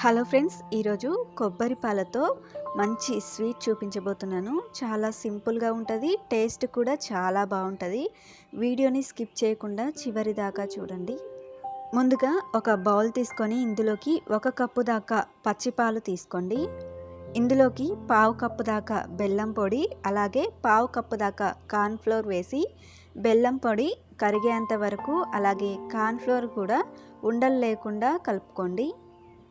Hello friends ఈరోజు కొబ్బరి పాలతో మంచి స్వీట్ చూపించబోతున్నాను. చాలా సింపుల్గా ఉంటుంది టేస్ట్ కూడా చాలా బాగుంటుంది. వీడియోని స్కిప్ చేయకుండా చివరి దాకా చూడండి. ముందుగా ఒక బౌల్ తీసుకొని ఇందులోకి ఒక కప్పు దాకా పచ్చిపాలు తీసుకోండి. ఇందులోకి పావు కప్పు దాకా బెల్లం పొడి అలాగే పావు కప్పు దాకా కార్న్ఫ్లోర్ వేసి బెల్లం పొడి కరిగేంత వరకు అలాగే కార్న్ఫ్లోర్ కూడా ఉండలు లేకుండా కలుపుకోండి.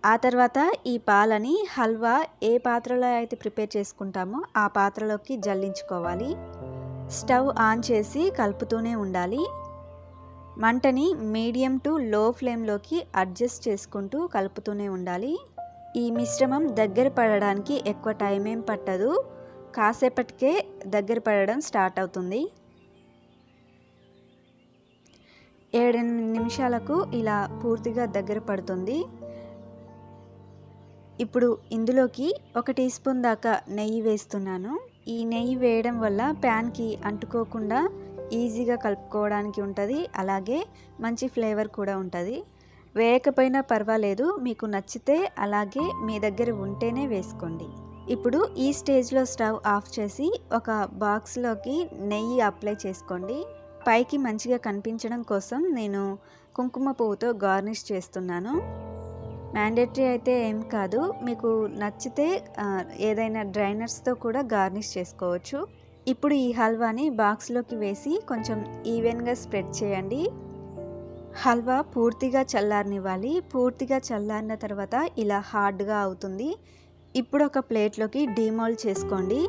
ఆ తర్వాత ఈ పాలని హల్వా ఏ పాత్రలో అయితే ప్రిపేర్ చేసుకుంటామో ఆ పాత్రలోకి జల్లించుకోవాలి. స్టవ్ ఆన్ చేసి కలుపుతూనే ఉండాలి. మంటని మీడియం టు లో ఫ్లేమ్లోకి అడ్జస్ట్ చేసుకుంటూ కలుపుతూనే ఉండాలి. ఈ మిశ్రమం దగ్గర పడడానికి ఎక్కువ టైం ఏం పట్టదు. కాసేపటికే దగ్గర పడడం స్టార్ట్ అవుతుంది. ఏడెనిమిది నిమిషాలకు ఇలా పూర్తిగా దగ్గర పడుతుంది. ఇప్పుడు ఇందులోకి ఒక టీ స్పూన్ దాకా నెయ్యి వేస్తున్నాను. ఈ నెయ్యి వేయడం వల్ల ప్యాన్కి అంటుకోకుండా ఈజీగా కలుపుకోవడానికి ఉంటుంది. అలాగే మంచి ఫ్లేవర్ కూడా ఉంటుంది. వేయకపోయినా పర్వాలేదు. మీకు నచ్చితే అలాగే మీ దగ్గర ఉంటేనే వేసుకోండి. ఇప్పుడు ఈ స్టేజ్లో స్టవ్ ఆఫ్ చేసి ఒక బాక్స్లోకి నెయ్యి అప్లై చేసుకోండి. పైకి మంచిగా కనిపించడం కోసం నేను కుంకుమ పువ్వుతో గార్నిష్ చేస్తున్నాను. మ్యాండేటరీ అయితే ఏం కాదు. మీకు నచ్చితే ఏదైనా డ్రైనర్స్తో కూడా గార్నిష్ చేసుకోవచ్చు. ఇప్పుడు ఈ హల్వాని బాక్స్లోకి వేసి కొంచెం ఈవెన్గా స్ప్రెడ్ చేయండి. హల్వా పూర్తిగా చల్లారనివ్వాలి. పూర్తిగా చల్లారిన తర్వాత ఇలా హార్డ్గా అవుతుంది. ఇప్పుడు ఒక ప్లేట్లోకి డీమోల్డ్ చేసుకోండి.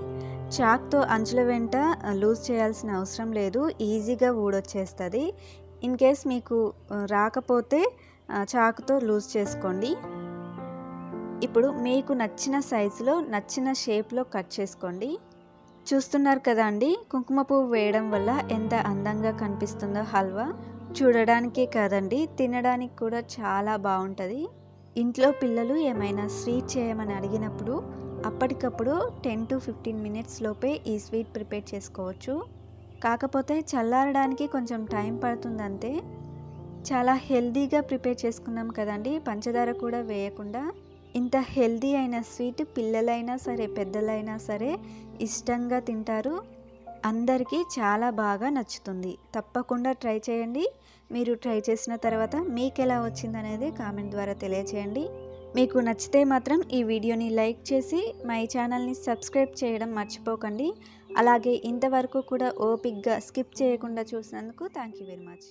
చాక్తో అంచుల వెంట లూజ్ చేయాల్సిన అవసరం లేదు. ఈజీగా ఊడొచ్చేస్తుంది. ఇన్ కేస్ మీకు రాకపోతే చాకుతో లూజ్ చేసుకోండి. ఇప్పుడు మీకు నచ్చిన సైజులో నచ్చిన షేప్లో కట్ చేసుకోండి. చూస్తున్నారు కదా అండి కుంకుమ పువ్వు వేయడం వల్ల ఎంత అందంగా కనిపిస్తుందో హల్వా. చూడడానికే కాదండి తినడానికి కూడా చాలా బాగుంటుంది. ఇంట్లో పిల్లలు ఏమైనా స్వీట్ చేయమని అడిగినప్పుడు అప్పటికప్పుడు టెన్ టు ఫిఫ్టీన్ మినిట్స్ లోపే ఈ స్వీట్ ప్రిపేర్ చేసుకోవచ్చు. కాకపోతే చల్లారడానికి కొంచెం టైం పడుతుంది అంతే చాలా హెల్దీగా ప్రిపేర్ చేసుకున్నాం కదండి. పంచదార కూడా వేయకుండా ఇంత హెల్దీ అయిన స్వీట్ పిల్లలైనా సరే పెద్దలైనా సరే ఇష్టంగా తింటారు. అందరికీ చాలా బాగా నచ్చుతుంది. తప్పకుండా ట్రై చేయండి. మీరు ట్రై చేసిన తర్వాత మీకు ఎలా వచ్చిందనేది కామెంట్ ద్వారా తెలియచేయండి. మీకు నచ్చితే మాత్రం ఈ వీడియోని లైక్ చేసి మై ఛానల్ని సబ్స్క్రైబ్ చేయడం మర్చిపోకండి. అలాగే ఇంతవరకు కూడా ఓపిక్గా స్కిప్ చేయకుండా చూసినందుకు థ్యాంక్ యూ వెరీ మచ్.